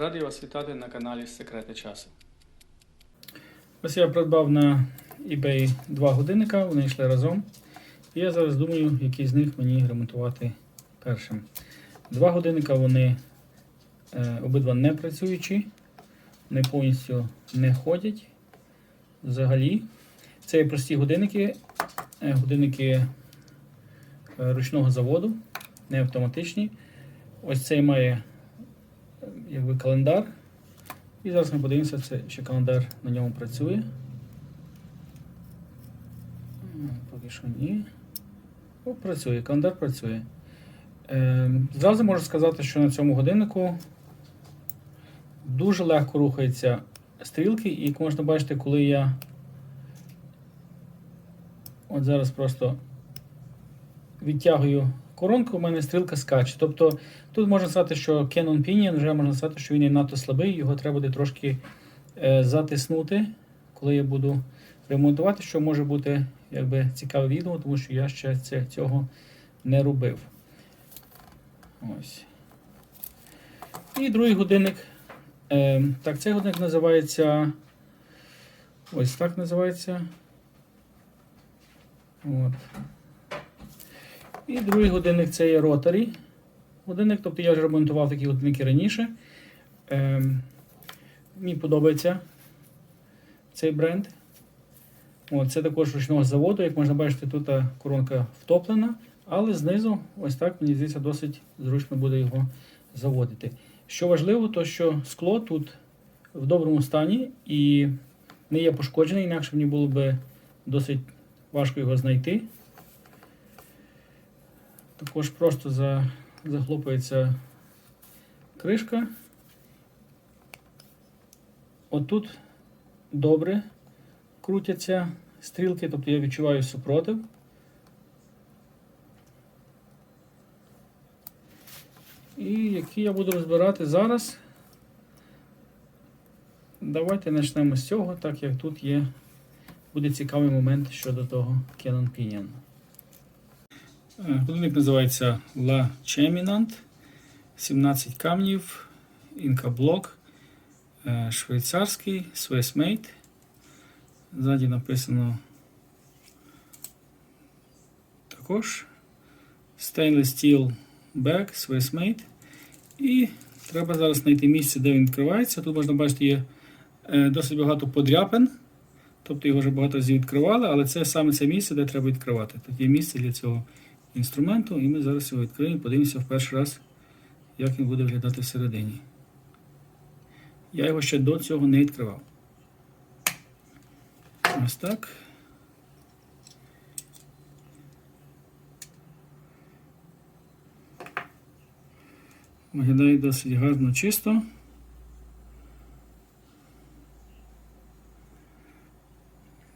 Радий вас вітати на каналі Секрети часу. Ось я придбав на eBay два годинника, вони йшли разом. І я зараз думаю, який з них мені ремонтувати першим. Два годинника вони е, обидва не працюючі, не повністю не ходять взагалі. Це є прості годинники, е, годинники е, ручного заводу, не автоматичні. Ось цей має якби календар. І зараз ми подивимося, чи календар на ньому працює. Поки що ні. О, працює, календар працює. Е, зразу можу сказати, що на цьому годиннику дуже легко рухаються стрілки, і як можна бачити, коли я от зараз просто відтягую коронку, у мене стрілка скаче. Тобто тут можна сказати, що Canon Pinion вже можна сказати, що він є надто слабий, його треба буде трошки е, затиснути, коли я буду ремонтувати, що може бути якби, цікаве відео, тому що я ще це, цього не робив. Ось. І другий годинник. Е, так, цей годинник називається. Ось так називається. От. І другий годинник це є Rotary годинник, тобто я вже ремонтував такі годинники раніше. Ем, мені подобається цей бренд. От, це також ручного заводу. Як можна бачити, тут коронка втоплена, але знизу, ось так, мені здається, досить зручно буде його заводити. Що важливо, то що скло тут в доброму стані і не є пошкоджене, інакше мені було б досить важко його знайти. Також просто за, захлопується кришка. Отут добре крутяться стрілки, тобто я відчуваю супротив. І які я буду розбирати зараз. Давайте почнемо з цього, так як тут є буде цікавий момент щодо того Canon Pinion. Е, Годинник називається La Cheminant. 17 камнів, інкаблок, е, швейцарський, Swiss Made. Ззаді написано також Stainless Steel Bag, Swiss Made. І треба зараз знайти місце, де він відкривається. Тут можна бачити, є е, досить багато подряпин. Тобто його вже багато разів відкривали, але це саме це місце, де треба відкривати. Тут є місце для цього інструменту, і ми зараз його відкриємо, подивимося в перший раз, як він буде виглядати всередині. Я його ще до цього не відкривав. Ось так. Виглядає досить гарно чисто.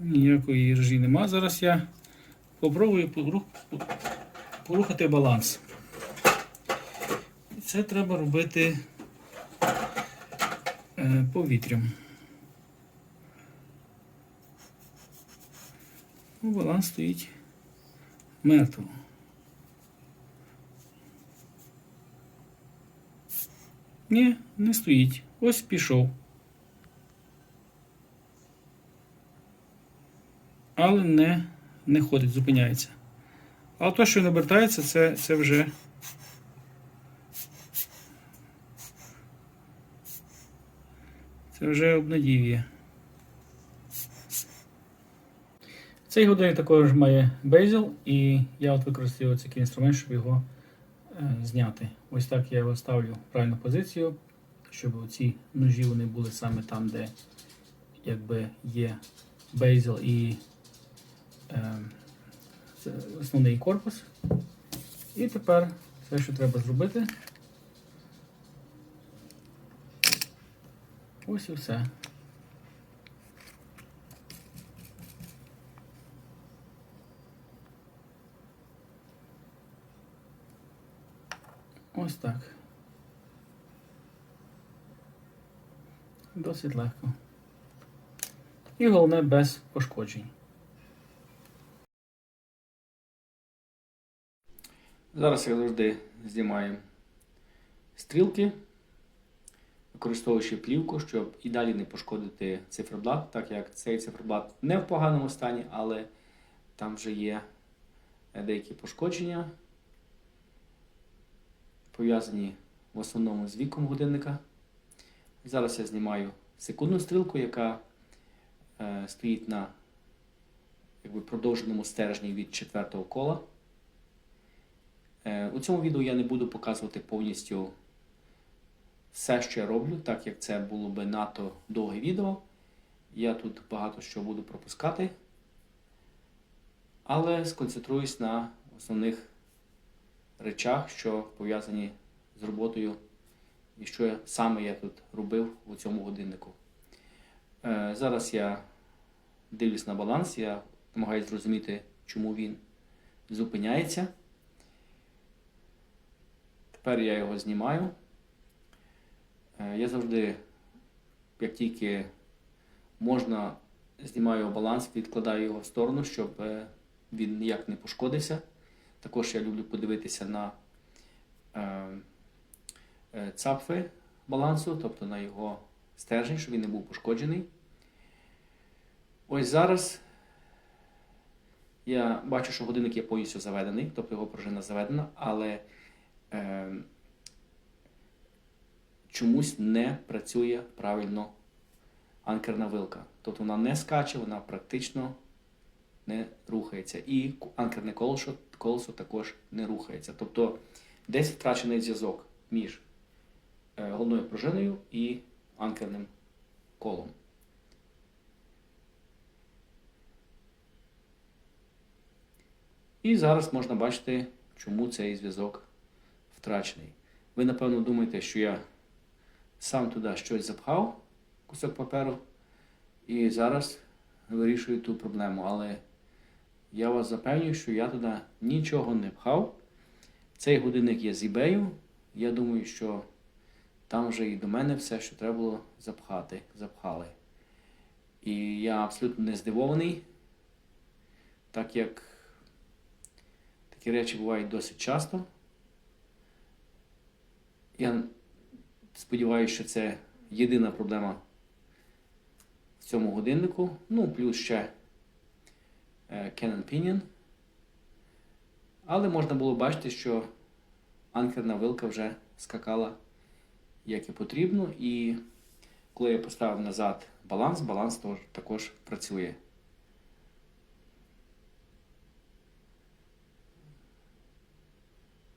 Ніякої ржі нема. Зараз я попробую порухати баланс. І Це треба робити е, повітрям. Ну, баланс стоїть мертво. Ні, не стоїть. Ось пішов. але не, не ходить, зупиняється. А то, що не обертається, це, це вже. Це вже обнадіює. Цей годинник також має безел, і я от використовую такий інструмент, щоб його е, зняти. Ось так я його ставлю в правильну позицію, щоб ці ножі вони були саме там, де якби є безел і е, це основний корпус. І тепер все, що треба зробити. Ось і все. Ось так. Досить легко. І головне без пошкоджень. Зараз, як завжди, знімаємо стрілки. використовуючи плівку, щоб і далі не пошкодити циферблат, так як цей циферблат не в поганому стані, але там вже є е, деякі пошкодження, пов'язані в основному з віком годинника. Зараз я знімаю секундну стрілку, яка е, стоїть на якби, продовженому стержні від четвертого кола. Е, у цьому відео я не буду показувати повністю все, що я роблю, так як це було би надто довге відео. Я тут багато що буду пропускати, але сконцентруюсь на основних речах, що пов'язані з роботою і що саме я тут робив у цьому годиннику. Е, Зараз я дивлюсь на баланс, я намагаюся зрозуміти, чому він зупиняється. Тепер я його знімаю. Е, Я завжди, як тільки можна, знімаю баланс, відкладаю його в сторону, щоб е, він ніяк не пошкодився. Також я люблю подивитися на е, цапфи балансу, тобто на його стержень, щоб він не був пошкоджений. Ось зараз я бачу, що годинник є повністю заведений, тобто його пружина заведена, але е, чомусь не працює правильно анкерна вилка. Тобто вона не скаче, вона практично не рухається. І анкерне колесо, колесо також не рухається. Тобто десь втрачений зв'язок між е, головною пружиною і анкерним колом. І зараз можна бачити, чому цей зв'язок втрачений. Ви, напевно, думаєте, що я сам туди щось запхав, кусок паперу, і зараз вирішую ту проблему. Але я вас запевнюю, що я туди нічого не пхав. Цей годинник є з eBay. Я думаю, що там вже і до мене все, що треба було запхати, запхали. І я абсолютно не здивований, так як такі речі бувають досить часто. Я сподіваюся, що це єдина проблема в цьому годиннику. Ну, плюс ще е, Canon Pinion. Але можна було бачити, що анкерна вилка вже скакала як і потрібно. І коли я поставив назад баланс, баланс також працює.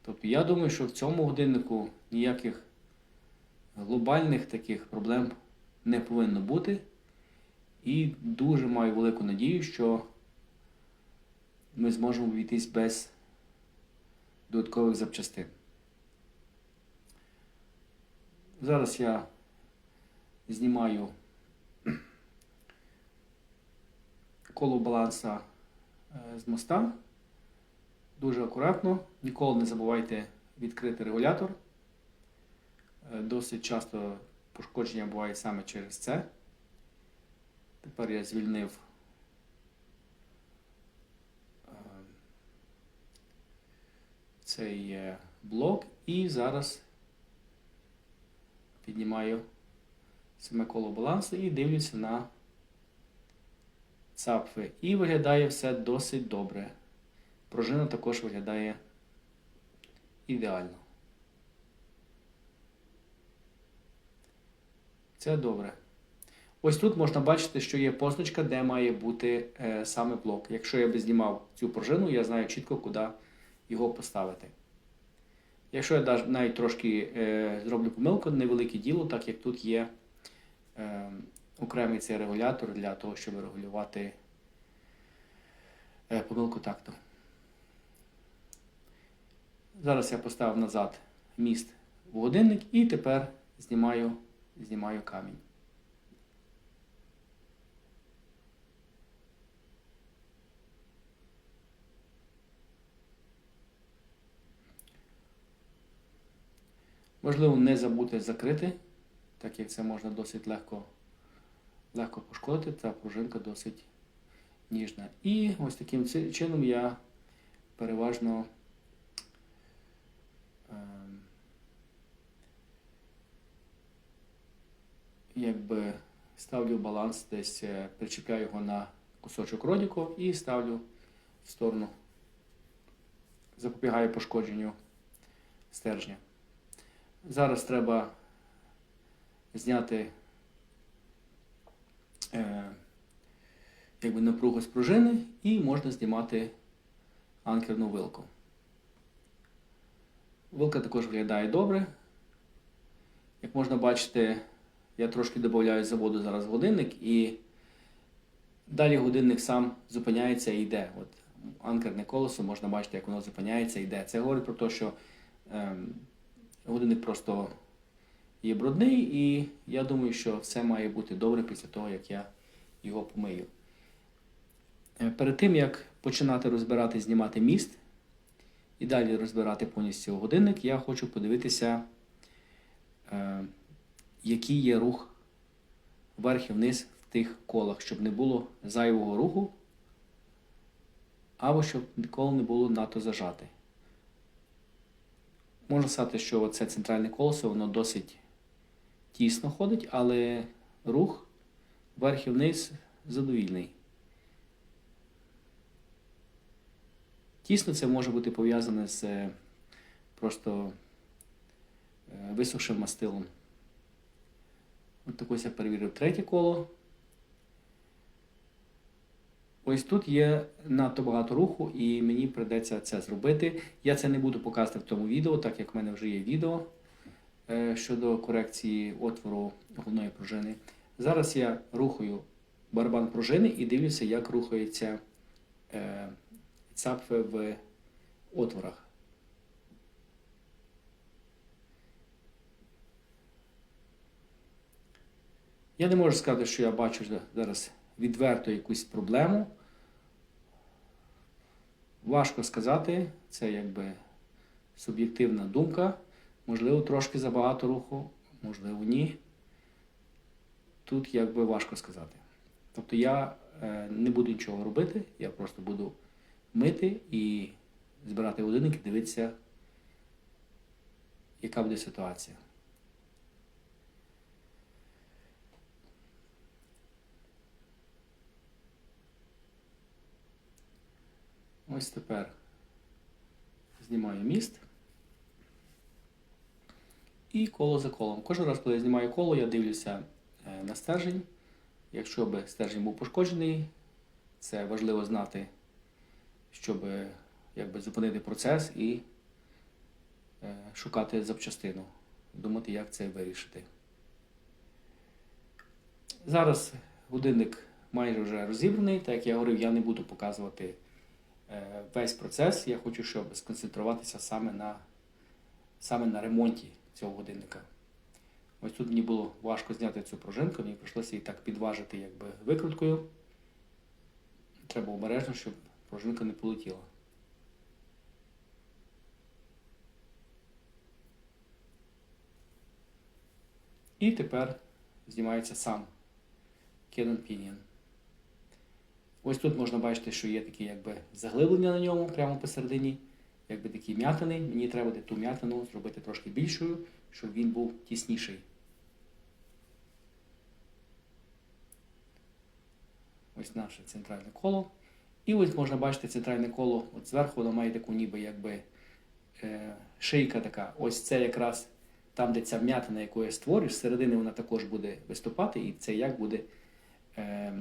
Тобто я думаю, що в цьому годиннику ніяких глобальних таких проблем не повинно бути. І дуже маю велику надію, що ми зможемо обійтись без додаткових запчастин. Зараз я знімаю коло баланса е, з моста. Дуже акуратно. Ніколи не забувайте відкрити регулятор. Е, Досить часто пошкодження бувають саме через це. Тепер я звільнив е, цей е, блок і зараз піднімаю саме коло балансу і дивлюся на цапфи. І виглядає все досить добре. Пружина також виглядає ідеально. Це добре. Ось тут можна бачити, що є позначка, де має бути е, саме блок. Якщо я би знімав цю пружину, я знаю чітко, куди його поставити. Якщо я навіть трошки е, зроблю помилку, невелике діло, так як тут є е, окремий цей регулятор для того, щоб регулювати е, помилку такту. Зараз я поставив назад міст в годинник і тепер знімаю, знімаю камінь. Можливо, не забути закрити, так як це можна досить легко, легко пошкодити, та пружинка досить ніжна. І ось таким чином я переважно якби ставлю баланс, десь е, причіпляю його на кусочок родіку і ставлю в сторону, запобігаю пошкодженню стержня. Зараз треба зняти е, якби напругу з пружини і можна знімати анкерну вилку. Вилка також виглядає добре. Як можна бачити, я трошки додаю заводу зараз годинник і далі годинник сам зупиняється і йде. От анкерне колесо можна бачити, як воно зупиняється і йде. Це говорить про те, що ем, годинник просто є брудний, і я думаю, що все має бути добре після того, як я його помию. Е, Перед тим, як починати розбирати, знімати міст і далі розбирати повністю годинник, я хочу подивитися, е, який є рух вверх і вниз в тих колах, щоб не було зайвого руху, або щоб коло не було надто зажате. Можна сказати, що це центральне колесо, воно досить тісно ходить, але рух вверх і вниз задовільний. Тісно це може бути пов'язане з е, просто е, висохшим мастилом. От так ось я перевірив третє коло. Ось тут є надто багато руху, і мені прийдеться це зробити. Я це не буду показувати в тому відео, так як в мене вже є відео е, щодо корекції отвору головної пружини. Зараз я рухаю барабан пружини і дивлюся, як рухається е, цапфи в отворах. Я не можу сказати, що я бачу зараз відверто якусь проблему. Важко сказати, це якби суб'єктивна думка. Можливо, трошки забагато руху, можливо, ні. Тут якби важко сказати. Тобто я е, не буду нічого робити, я просто буду мити і збирати годинник і дивитися, яка буде ситуація. Ось тепер знімаю міст. І коло за колом. Кожен раз, коли я знімаю коло, я дивлюся е, на стержень. Якщо би стержень був пошкоджений, це важливо знати, щоб е, якби, зупинити процес і е, шукати запчастину, думати, як це вирішити. Зараз годинник майже вже розібраний, так як я говорив, я не буду показувати весь процес. Я хочу, щоб сконцентруватися саме на, саме на ремонті цього годинника. Ось тут мені було важко зняти цю пружинку, мені прийшлося її так підважити якби, викруткою. Треба обережно, щоб пружинка не полетіла. І тепер знімається сам Canon Pinion. Ось тут можна бачити, що є якби заглиблення на ньому прямо посередині, якби такі м'ятини. Мені треба ту м'ятину зробити трошки більшою, щоб він був тісніший. Ось наше центральне коло. І ось можна бачити центральне коло. От зверху воно має таку ніби якби е, шийка така. Ось це якраз там, де ця м'ятина, яку я створюю, з середини вона також буде виступати, і це як буде е,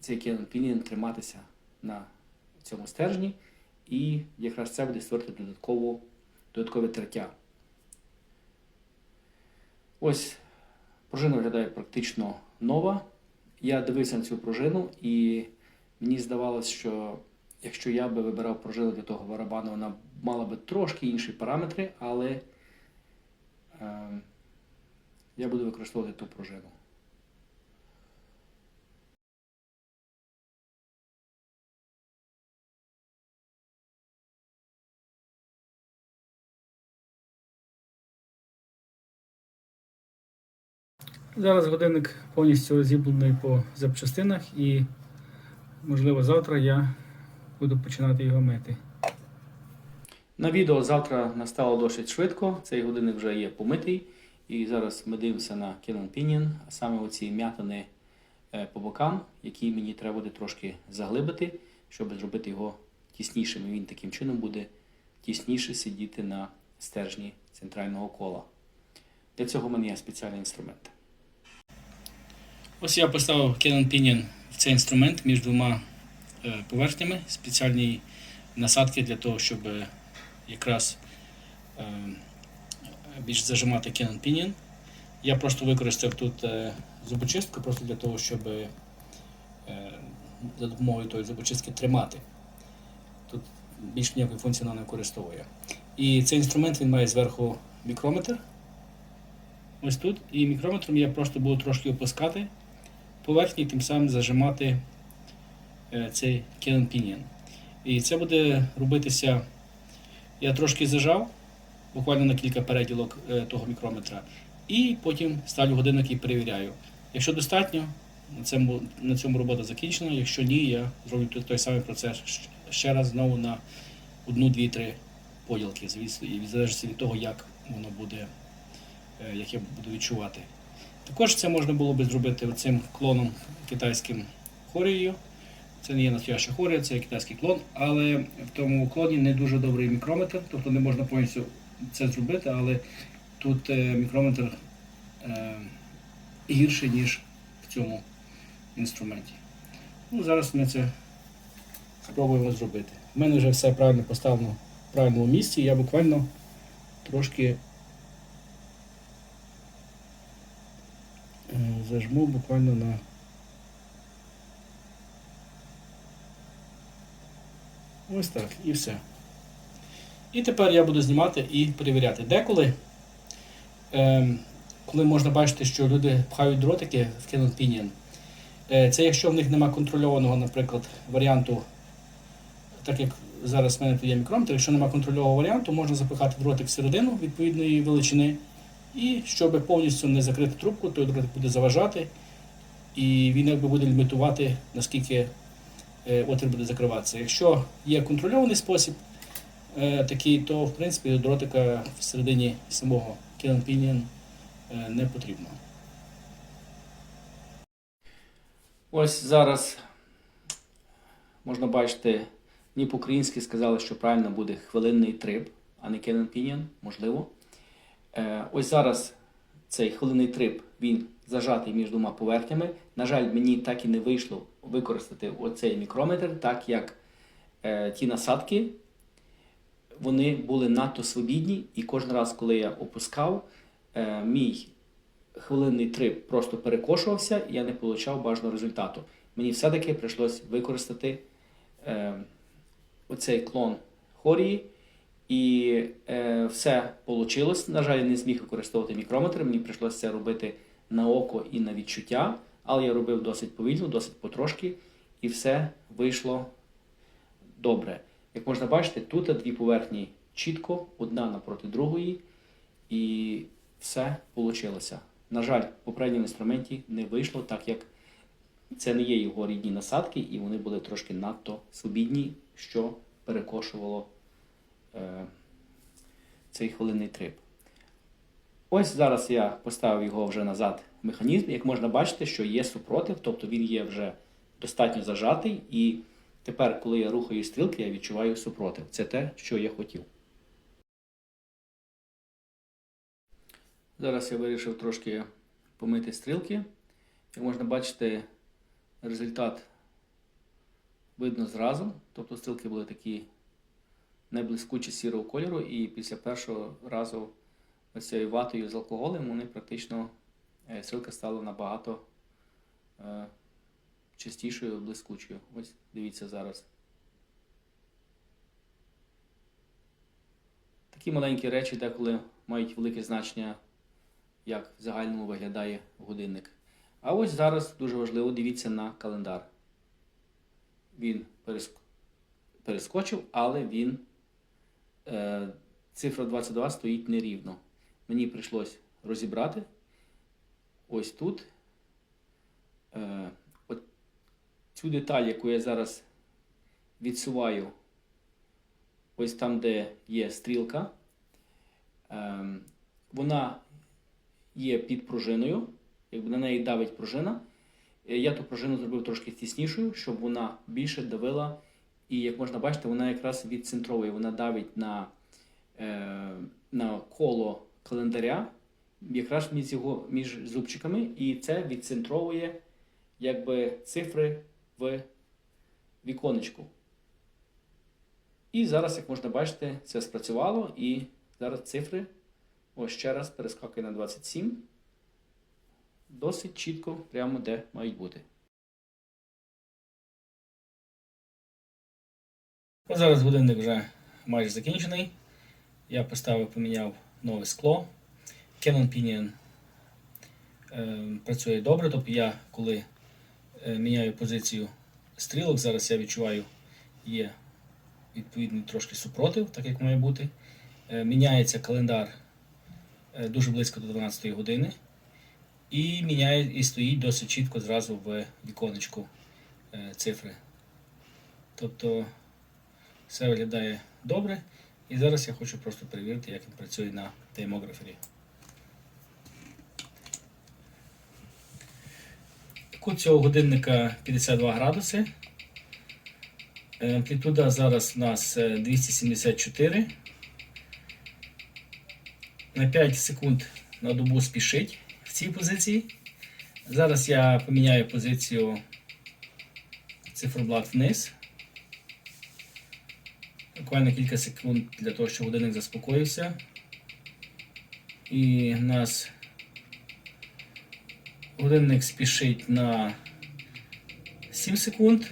цей кінопінін триматися на цьому стержні. І якраз це буде створити додаткову, додаткове тертя. Ось пружина виглядає практично нова. Я дивився на цю пружину, і мені здавалося, що якщо я би вибирав пружину для того барабану, вона мала би трошки інші параметри, але е, я буду використовувати ту пружину. Зараз годинник повністю розібраний по запчастинах і, можливо, завтра я буду починати його мити. На відео завтра настало досить швидко. Цей годинник вже є помитий. І зараз ми дивимося на Canon Pinion, а саме оці м'ятини е, по бокам, які мені треба буде трошки заглибити, щоб зробити його тіснішим. І він таким чином буде тісніше сидіти на стержні центрального кола. Для цього в мене є спеціальний інструмент. Ось я поставив Canon Pinion в цей інструмент між двома е, поверхнями, спеціальні насадки для того, щоб е, якраз е, більш зажимати Canon Pinion. Я просто використав тут зубочистку, просто для того, щоб за допомогою тої зубочистки тримати. Тут більш ніякої функції не використовує. І цей інструмент він має зверху мікрометр. Ось тут. І мікрометром я просто буду трошки опускати поверхні, тим самим зажимати е, цей Pinion. І це буде робитися. Я трошки зажав, буквально на кілька переділок е, того мікрометра, і потім ставлю годинник і перевіряю. Якщо достатньо, на цьому, на цьому робота закінчена. Якщо ні, я зроблю той- самий процес ще раз знову на одну, дві, три поділки, звісно, і залежить від того, як воно буде, е, як я буду відчувати. Також це можна було би зробити цим клоном китайським хорією. Це не є настояща хорія, це є китайський клон, але в тому клоні не дуже добрий мікрометр, тобто не можна повністю це зробити, але тут е, мікрометр е, гірший, ніж в цьому інструменті. Ну, зараз ми це спробуємо зробити. У мене вже все правильно поставлено в правильному місці. Я буквально трошки зажму буквально на. Ось так, і все. І тепер я буду знімати і перевіряти. Деколи, ем, коли можна бачити, що люди пхають дротики в Canon Pinion, е, це якщо в них немає контрольованого, наприклад, варіанту, так як зараз в мене тут є мікрометр, якщо немає контрольованого варіанту, можна запихати дротик всередину відповідної величини. І щоб повністю не закрити трубку, той дротик буде заважати, і він якби буде лімітувати, наскільки е, отвір буде закриватися. Якщо є контрольований спосіб е, такий, то в принципі дротика всередині самого Pinion е, не потрібно. Ось зараз можна бачити, ні по-українськи сказали, що правильно буде хвилинний трип, а не Canon Pinion, можливо. Е, Ось зараз цей хвилинний трип він зажатий між двома поверхнями. На жаль, мені так і не вийшло використати оцей мікрометр, так як е, ті насадки вони були надто свобідні, і кожен раз, коли я опускав, е, мій хвилинний трип просто перекошувався, і я не отримав бажаного результату. Мені все-таки прийшлось використати оцей клон хорії, і е, все вийшло. На жаль, не зміг використовувати мікрометр, мені прийшлося це робити на око і на відчуття, але я робив досить повільно, досить потрошки, і все вийшло добре. Як можна бачити, тут дві поверхні чітко, одна напроти другої, і все вийшло. На жаль, в попередньому інструменті не вийшло, так як це не є його рідні насадки, і вони були трошки надто свобідні, що перекошувало цей хвилинний трип. Ось зараз я поставив його вже назад в механізм. Як можна бачити, що є супротив, тобто він є вже достатньо зажатий, і тепер, коли я рухаю стрілки, я відчуваю супротив. Це те, що я хотів. Зараз я вирішив трошки помити стрілки. Як можна бачити, результат видно зразу. Тобто стрілки були такі неблискучі сірого кольору, і після першого разу цією ватою з алкоголем вони практично е, стала набагато е, чистішою, блискучою. Ось дивіться зараз. Такі маленькі речі деколи мають велике значення як в загальному виглядає годинник. А ось зараз дуже важливо дивіться на календар. Він перескочив, але він цифра 22 стоїть нерівно. Мені прийшлось розібрати ось тут. Е, от цю деталь, яку я зараз відсуваю, ось там, де є стрілка, е, вона є під пружиною, якби на неї давить пружина. Е, Я ту пружину зробив трошки тіснішою, щоб вона більше давила. І як можна бачити, вона якраз відцентровує, вона давить на, е, на коло календаря, якраз між, його, між зубчиками, і це відцентровує якби, цифри в віконечку. І зараз, як можна бачити, це спрацювало, і зараз цифри ось ще раз перескакує на 27. Досить чітко, прямо де мають бути. Ось зараз годинник вже майже закінчений. Я поставив, поміняв нове скло. Canon Pinion е, працює добре. Тобто я, коли е, міняю позицію стрілок, зараз я відчуваю, є відповідний трошки супротив, так як має бути. Е, міняється календар е, дуже близько до 12 години. І міняє і стоїть досить чітко зразу в віконечку е, цифри. Тобто все виглядає добре. І зараз я хочу просто перевірити, як він працює на таймографері. Кут цього годинника 52 градуси. Е, Амплітуда зараз у нас е, 274. На 5 секунд на добу спішить в цій позиції. Зараз я поміняю позицію циферблат вниз. Буквально кілька секунд для того, щоб годинник заспокоївся. І нас годинник спішить на 7 секунд,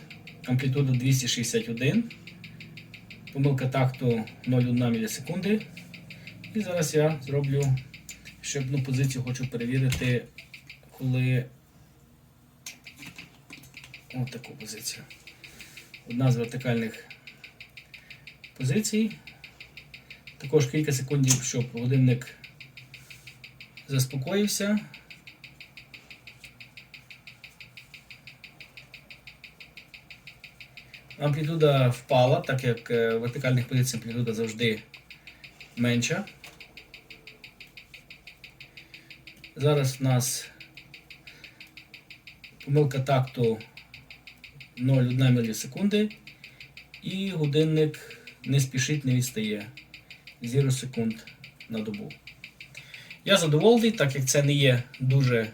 амплітуда 261, помилка такту 0,1 мілісекунди. І зараз я зроблю ще одну позицію, хочу перевірити, коли Ось таку позицію. Одна з вертикальних позицій. Також кілька секундів, щоб годинник заспокоївся. Амплітуда впала, так як е, в вертикальних позиціях амплітуда завжди менша. Зараз у нас помилка такту 0,1 мілісекунди. І годинник не спішить, не відстає 0 секунд на добу. Я задоволений, так як це не є дуже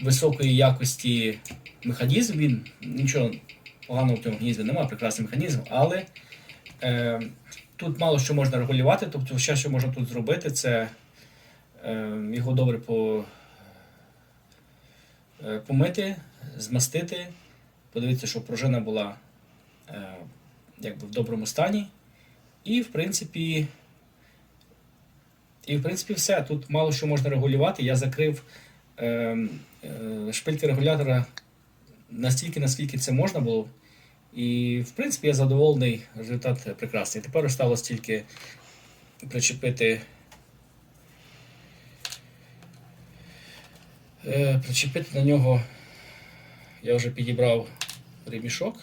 високої якості механізм. Він нічого поганого в цьому механізмі немає, прекрасний механізм, але е, тут мало що можна регулювати. Тобто, все, що можна тут зробити, це е, його добре по, е, помити, змастити, подивитися, щоб пружина була е, якби в доброму стані. І, в принципі, і, в принципі, все. Тут мало що можна регулювати. Я закрив е, е, шпильки регулятора настільки, наскільки це можна було. І, в принципі, я задоволений, результат прекрасний. Тепер осталось тільки причепити. Е, причепити на нього. Я вже підібрав ремішок.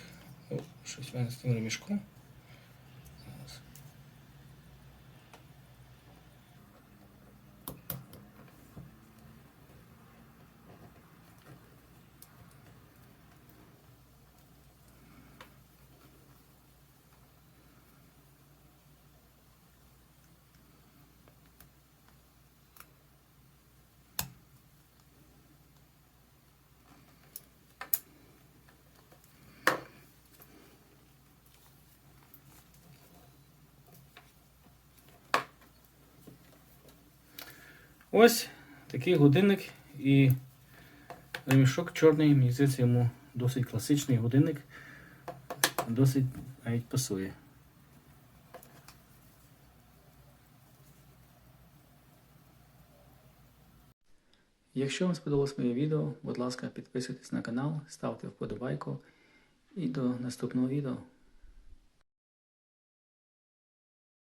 Щось в мене з тим ремішком. Зараз. Ось такий годинник і ремішок чорний, мені здається, йому досить класичний годинник, досить навіть пасує. Якщо вам сподобалось моє відео, будь ласка, підписуйтесь на канал, ставте вподобайку і до наступного відео.